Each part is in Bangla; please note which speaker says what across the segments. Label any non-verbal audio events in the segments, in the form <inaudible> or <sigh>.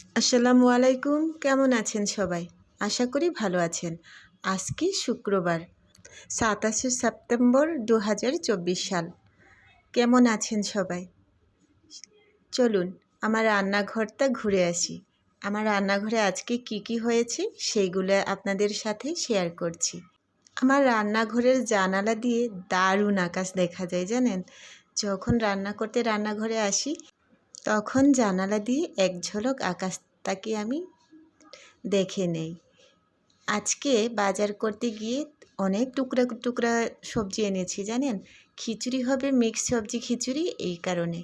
Speaker 1: আসসালামু আলাইকুম, কেমন আছেন সবাই? আশা করি ভালো আছেন। আজকে শুক্রবার, সাতাশে সেপ্টেম্বর দু হাজার চব্বিশ সাল। কেমন আছেন সবাই? চলুন, আমার রান্নাঘরটা ঘুরে আসি। আমার রান্নাঘরে আজকে কি কি হয়েছে সেইগুলো আপনাদের সাথে শেয়ার করছি। আমার রান্নাঘরের জানালা দিয়ে দারুণ আকাশ দেখা যায় জানেন? যখন রান্না করতে রান্নাঘরে আসি তখন জানালা দিয়ে এক ঝলক আকাশটাকে আমি দেখে নেই। আজকে বাজার করতে গিয়ে অনেক টুকরা টুকরা সবজি এনেছি, জানেন? খিচুড়ি হবে মিক্স সবজি খিচুড়ি, এই কারণে।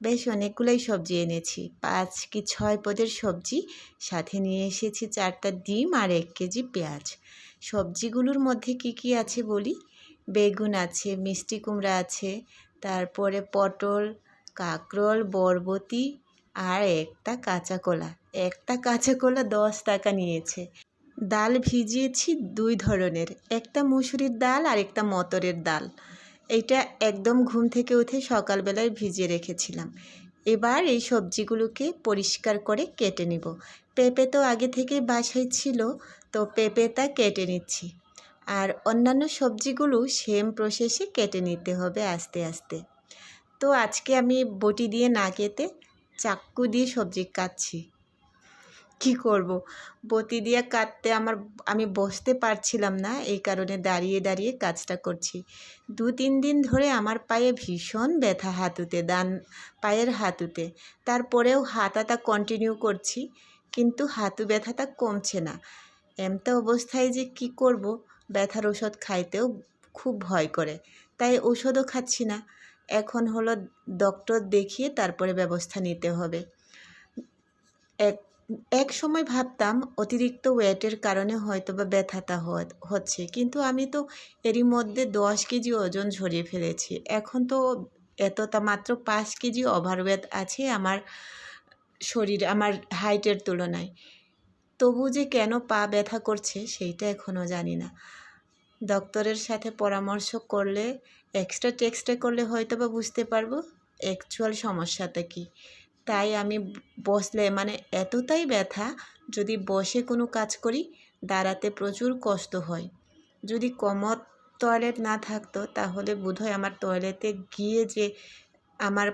Speaker 1: বেশ অনেকগুলোই সবজি এনেছি। পাঁচ কি ছয় পদের সবজি, সাথে নিয়ে এসেছি চারটা ডিম আর এক কেজি পেঁয়াজ। সবজিগুলোর মধ্যে কি কি আছে বলি? বেগুন আছে, মিষ্টি কুমড়া আছে, তারপরে পটল কাঁকরোল, বরবটি আর একটা কাঁচা কলা একটা কাঁচা কলা দশ টাকা নিয়েছে। ডাল ভিজিয়েছি দুই ধরনের, একটা মুসুরির ডাল আর একটা মটরের ডাল। এইটা একদম ঘুম থেকে উঠে সকালবেলায় ভিজিয়ে রেখেছিলাম। এবার এই সবজিগুলোকে পরিষ্কার করে কেটে নিব। পেঁপে তো আগে থেকে বাসায় ছিল, তো পেঁপেটা কেটে নিচ্ছি। আর অন্যান্য সবজিগুলো সেম প্রসেসে কেটে নিতে হবে আস্তে আস্তে। তো আজকে আমি বটি দিয়ে না কেটে চাক্কু দিয়ে সবজি কাটছি। কি করব? বটি দিয়ে কাটতে আমার, আমি বসতে পারছিলাম না, এই কারণে দাঁড়িয়ে দাঁড়িয়ে কাজটা করছি। দু তিন দিন ধরে আমার পায়ে ভীষণ ব্যথা হাতুতে দান পায়ের হাতুতে তারপরেও হাতাটা কন্টিনিউ করছি, কিন্তু হাতু ব্যথাটা কমছে না। এমতা অবস্থায় যে কি করব? ব্যথার ওষুধ খাইতেও খুব ভয় করে। তাই ওষুধও খাচ্ছি না। এখন হলো ডক্টর দেখিয়ে তারপরে ব্যবস্থা নিতে হবে। এক এক সময় ভাবতাম অতিরিক্ত ওয়েটের কারণে হয়তো বা ব্যথাটা হচ্ছে। কিন্তু আমি তো এরই মধ্যে দশ কেজি ওজন ঝরিয়ে ফেলেছি। এখন তো এতটা মাত্র পাঁচ কেজি ওভারওয়েট আছে আমার শরীর, আমার হাইটের তুলনায়। তবু যে কেন পা ব্যথা করছে সেইটা এখনও জানি না। ডক্টরের সাথে পরামর্শ করলে এক্সট্রা টেক্সট্রা করলে হয়তো বা বুঝতে পারব অ্যাকচুয়াল সমস্যাটা কি। তাই আমি বসলে মানে এতটাই ব্যথা, যদি বসে কোনো কাজ করি, দাঁড়াতে প্রচুর কষ্ট হয়। যদি কমর টয়লেট না থাকতো, তাহলে বোধহয় আমার টয়লেটে গিয়ে যে আমার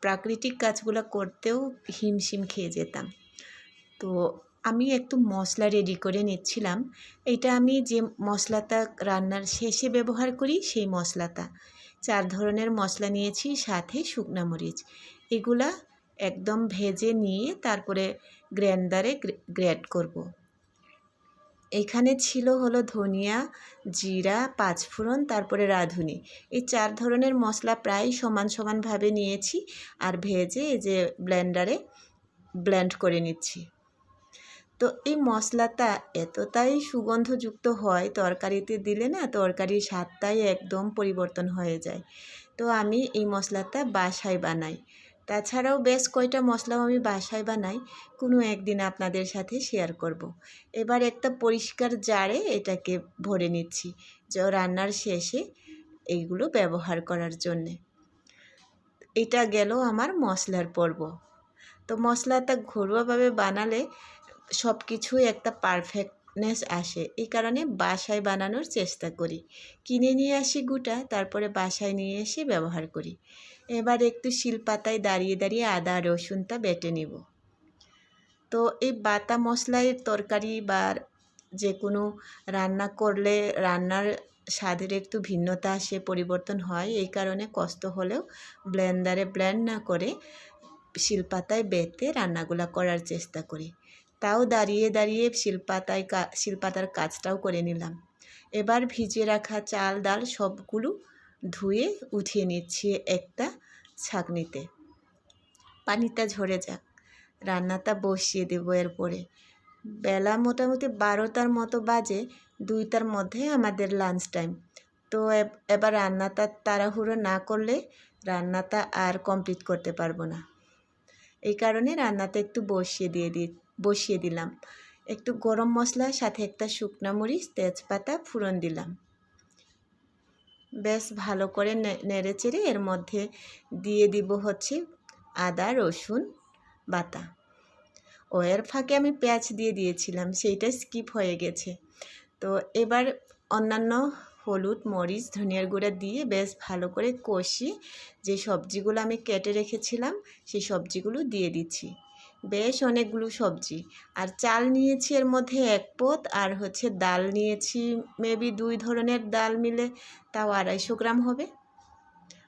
Speaker 1: প্রাকৃতিক কাজগুলো করতেও হিমশিম খেয়ে যেতাম। তো আমি একটু মশলা রেডি করে নিচ্ছিলাম। এটা আমি যে মশলাটা রান্নার শেষে ব্যবহার করি সেই মশলাটা চার ধরনের মশলা নিয়েছি, সাথে শুকনা মরিচ। এগুলা একদম ভেজে নিয়ে তারপরে গ্রাইন্ডারে গ্রেড করব। এখানে ছিল হলো ধনিয়া, জিরা, পাঁচফোড়ন, তারপরে রাঁধুনি। এই চার ধরনের মশলা প্রায় সমান সমানভাবে নিয়েছি আর ভেজে এই যে ব্লেন্ডারে ব্লেন্ড করে নিচ্ছি। তো এই মশলাটা এতটাই সুগন্ধযুক্ত হয়, তরকারিতে দিলে না তরকারির স্বাদটাই একদম পরিবর্তন হয়ে যায়। তো আমি এই মশলাটা বাসায় বানাই। তাছাড়াও বেশ কয়টা মশলাও আমি বাসায় বানাই, কোনো একদিন আপনাদের সাথে শেয়ার করব। এবার একটা পরিষ্কার জারে এটাকে ভরে নিচ্ছি যে রান্নার শেষে এইগুলো ব্যবহার করার জন্যে। এটা গেল আমার মশলার পর্ব। তো মশলাটা ঘরোয়াভাবে বানালে সব কিছুই একটা পারফেক্টনেস আসে। এই কারণে বাসায় বানানোর চেষ্টা করি। কিনে নিয়ে আসি গুটা, তারপরে বাসায় নিয়ে এসে ব্যবহার করি। এবার একটু শিলপাতায় দাঁড়িয়ে দাঁড়িয়ে আদা, রসুনটা বেটে নিব। তো এই বাটা মশলায় তরকারি বা যে কোনো রান্না করলে রান্নার স্বাদের একটু ভিন্নতা আসে, পরিবর্তন হয়। এই কারণে কষ্ট হলেও ব্লেন্ডারে ব্লেন্ড না করে শিলপাতায় বেটে রান্নাগুলো করার চেষ্টা করি। তাও দাঁড়িয়ে দাঁড়িয়ে শিলপাতায় শিলপাতার কাজটাও করে নিলাম। এবার ভিজিয়ে রাখা চাল ডাল সবগুলো ধুয়ে উঠিয়ে নিচ্ছি একটা ছাঁকনিতে। পানিটা ঝরে যাক, রান্নাটা বসিয়ে দেবো এরপরে। বেলা মোটামুটি বারোটার মতো বাজে, দুইটার মধ্যে আমাদের লাঞ্চ টাইম তো এবার রান্নাটা তাড়াহুড়ো না করলে রান্নাটা আর কমপ্লিট করতে পারব না। এই কারণে রান্নাটা একটু বসিয়ে দিয়ে দিই বসিয়ে দিলাম। একটু গরম মশলা, সাথে একটা শুকনা মরিচ, তেজপাতা ফুরন দিলাম। বেশ ভালো করে নেড়ে চেড়ে এর মধ্যে দিয়ে দিব হচ্ছে আদা, রসুন বাটা। ও, এর ফাঁকে আমি পেঁয়াজ দিয়ে দিয়েছিলাম, সেইটা স্কিপ হয়ে গেছে। তো এবার অন্যান্য হলুদ, মরিচ, ধনিয়ার গুঁড়া দিয়ে বেশ ভালো করে কষি যে সবজিগুলো আমি কেটে রেখেছিলাম, সেই সবজিগুলো দিয়ে দিচ্ছি। বেশ অনেকগুলো সবজি। আর চাল নিয়েছি এর মধ্যে এক পোত, আর হচ্ছে ডাল নিয়েছি মেবি দুই ধরনের ডাল মিলে। তাও আড়াইশো গ্রাম হবে।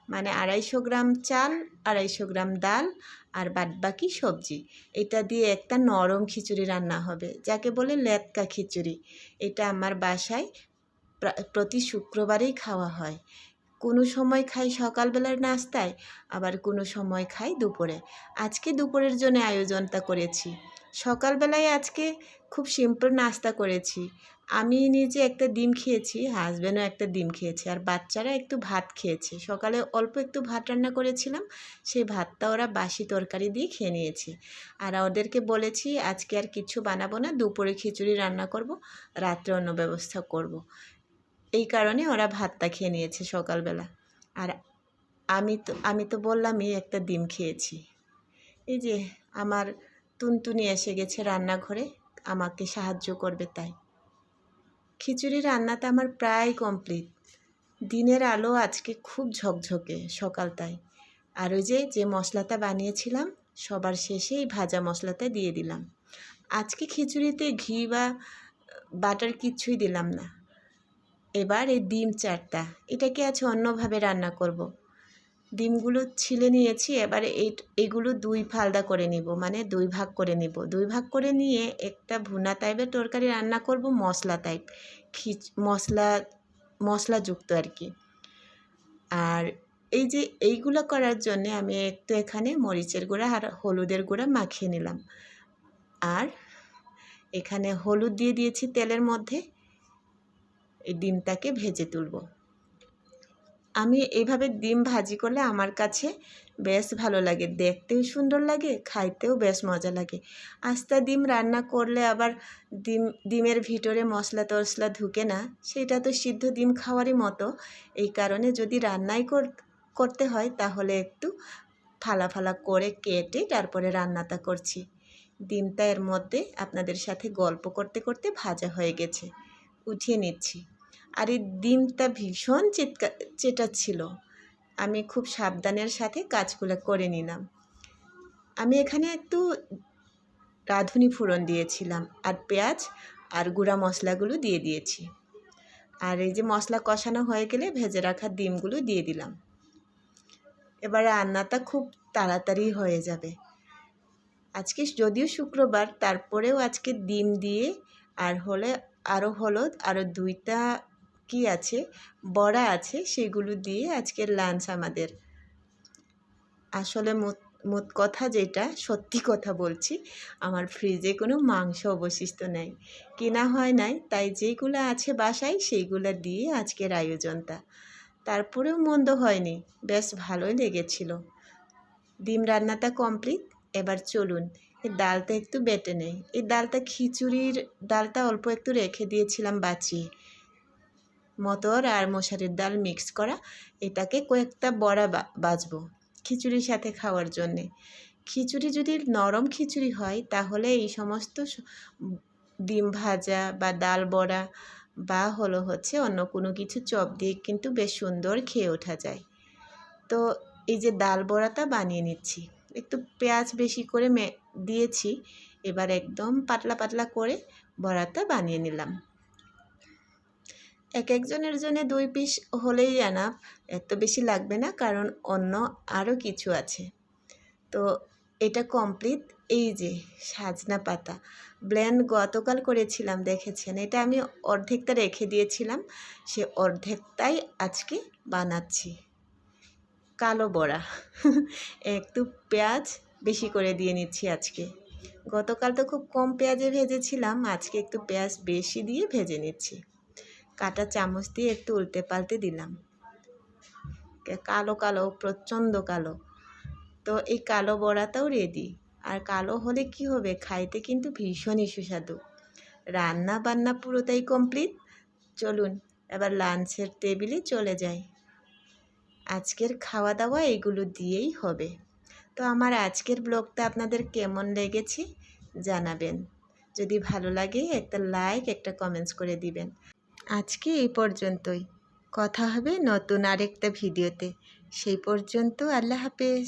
Speaker 1: মানে আড়াইশো গ্রাম চাল, আড়াইশো গ্রাম ডাল, আর বাদবাকি সবজি। এটা দিয়ে একটা নরম খিচুড়ি রান্না হবে, যাকে বলে লেতকা খিচুড়ি। এটা আমার বাসায় প্রতি শুক্রবারেই খাওয়া হয়। কোনো সময় খাই সকালবেলার নাস্তায়, আবার কোনো সময় খাই দুপুরে। আজকে দুপুরের জন্য আয়োজনটা করেছি। সকালবেলায় আজকে খুব সিম্পল নাস্তা করেছি। আমি নিজে একটা ডিম খেয়েছি হাজব্যান্ডও একটা ডিম খেয়েছে, আর বাচ্চারা একটু ভাত খেয়েছে। সকালে অল্প একটু ভাত রান্না করেছিলাম, সেই ভাতটা ওরা বাসি তরকারি দিয়ে খেয়ে নিয়েছে। আর ওদেরকে বলেছি, আজকে আর কিছু বানাবো না, দুপুরে খিচুড়ি রান্না করব, রাত্রে অন্য ব্যবস্থা করব। এই কারণে ওরা ভাতটা খেয়ে নিয়েছে সকালবেলা। আর আমি তো আমি তো বললামই একটা ডিম খেয়েছি। এই যে আমার টুনটুনি এসে গেছে রান্নাঘরে, আমাকে সাহায্য করবে তাই। খিচুড়ি রান্নাটা আমার প্রায় কমপ্লিট। দিনের আলো আজকে খুব ঝকঝকে সকালটায় আর ওই যে যে মশলাটা বানিয়েছিলাম, সবার শেষে এই ভাজা মশলাটা দিয়ে দিলাম। আজকে খিচুড়িতে ঘি বা বাটার কিচ্ছুই দিলাম না। এবার এই ডিম চারটা, এটাকে আছে অন্যভাবে রান্না করব। ডিমগুলো ছিলে নিয়েছি, এবার এগুলো দুই ফালদা করে নিব মানে দুই ভাগ করে নিব। দুই ভাগ করে নিয়ে একটা ভুনা টাইপের তরকারি রান্না করব, মশলা টাইপ, খিচ, মশলা, মশলাযুক্ত আর কি। আর এই যে এইগুলো করার জন্য আমি একটু এখানে মরিচের গুঁড়া আর হলুদের গুঁড়া মাখিয়ে নিলাম। আর এখানে হলুদ দিয়ে দিয়েছি তেলের মধ্যে এই ডিমটাকে ভেজে তুলব। আমি এইভাবে ডিম ভাজি করলে আমার কাছে বেশ ভালো লাগে, দেখতেও সুন্দর লাগে, খাইতেও বেশ মজা লাগে। আস্তা ডিম রান্না করলে আবার ডিম, ডিমের ভিতরে মশলা টশলা ঢুকে না, সেটা তো সিদ্ধ ডিম খাওয়ারই মতো। এই কারণে যদি রান্নাই করতে হয় তাহলে একটু ফালা ফালা করে কেটে তারপরে রান্নাটা করছি। ডিমটা এর মধ্যে আপনাদের সাথে গল্প করতে করতে ভাজা হয়ে গেছে। উঠিয়ে নিচ্ছি। আর এই ডিমটা ভীষণ চেটকা চেটাচ্ছিল আমি খুব সাবধানের সাথে কাজগুলো করে নিলাম। আমি এখানে একটু রাঁধুনি ফোড়ন দিয়েছিলাম, আর পেঁয়াজ আর গুঁড়া মশলাগুলো দিয়ে দিয়েছি। আর এই যে মশলা কষানো হয়ে গেলে ভেজে রাখা ডিমগুলো দিয়ে দিলাম। এবার রান্নাটা খুব তাড়াতাড়ি হয়ে যাবে। আজকে যদিও শুক্রবার, তারপরেও আজকে ডিম দিয়ে, আর হলে আরও হলো আরও দুইটা কি আছে, বড়া আছে, সেগুলো দিয়ে আজকের লাঞ্চ আমাদের। আসলে মোট কথা যেটা, সত্যি কথা বলছি, আমার ফ্রিজে কোনো মাংস অবশিষ্ট নেই। কেনা হয় নাই, তাই যেগুলো আছে বাসায়, সেইগুলো দিয়ে আজকের আয়োজনটা। তারপরেও মন্দ হয়নি, বেশ ভালোই লেগেছিল। ডিম রান্নাটা কমপ্লিট এবার চলুন এই ডালটা একটু বেটে নেই। এই ডালটা খিচুড়ির, ডালটা অল্প একটু রেখে দিয়েছিলাম বাঁচিয়ে। মটর আর মশারির ডাল মিক্স করা। এটাকে কয়েকটা বড়া বাজবো খিচুড়ির সাথে খাওয়ার জন্যে। খিচুড়ি যদি নরম খিচুড়ি হয়, তাহলে এই সমস্ত ডিম ভাজা বা ডাল বড়া বা হলো হচ্ছে অন্য কোনো কিছু চপ দিয়ে কিন্তু বেশ সুন্দর খেয়ে ওঠা যায়। তো এই যে ডাল বড়াটা বানিয়ে নিচ্ছি। একটু পেঁয়াজ বেশি করে দিয়েছি। এবার একদম পাতলা পাতলা করে বড়াটা বানিয়ে নিলাম। এক একজনের জন্য দুই পিস হলেই আনাপ এত বেশি লাগবে না, কারণ অন্য আরও কিছু আছে। তো এটা কমপ্লিট এই যে সাজনা পাতা। ব্লেন্ড গতকাল করেছিলাম, দেখেছেন? এটা আমি অর্ধেকটা রেখে দিয়েছিলাম, সে অর্ধেকটাই আজকে বানাচ্ছি। কালো বড়া। <laughs> একটু পেঁয়াজ বেশি করে দিয়ে নিচ্ছি আজকে। গতকাল তো খুব কম পেঁয়াজে ভেজেছিলাম, আজকে একটু পেঁয়াজ বেশি দিয়ে ভেজে নিচ্ছি। কাটা চামচ দিয়ে একটু উল্টে পাল্টে দিলাম। কালো কালো, প্রচণ্ড কালো। তো এই কালো বড়াটাও রেডি আর কালো হলে কি হবে? খাইতে কিন্তু ভীষণই সুস্বাদু। রান্না বান্না পুরোটাই কমপ্লিট চলুন, এবার লাঞ্চের টেবিলে চলে যাই। আজকের খাওয়া দাওয়া এগুলো দিয়েই হবে। তো আমার আজকের ব্লগটা আপনাদের কেমন লেগেছে জানাবেন। যদি ভালো লাগে একটা লাইক একটা কমেন্টস করে দিবেন। আজকে এই পর্যন্তই। কথা হবে নতুন আরেকটা ভিডিওতে। সেই পর্যন্ত আল্লাহ হাফেজ।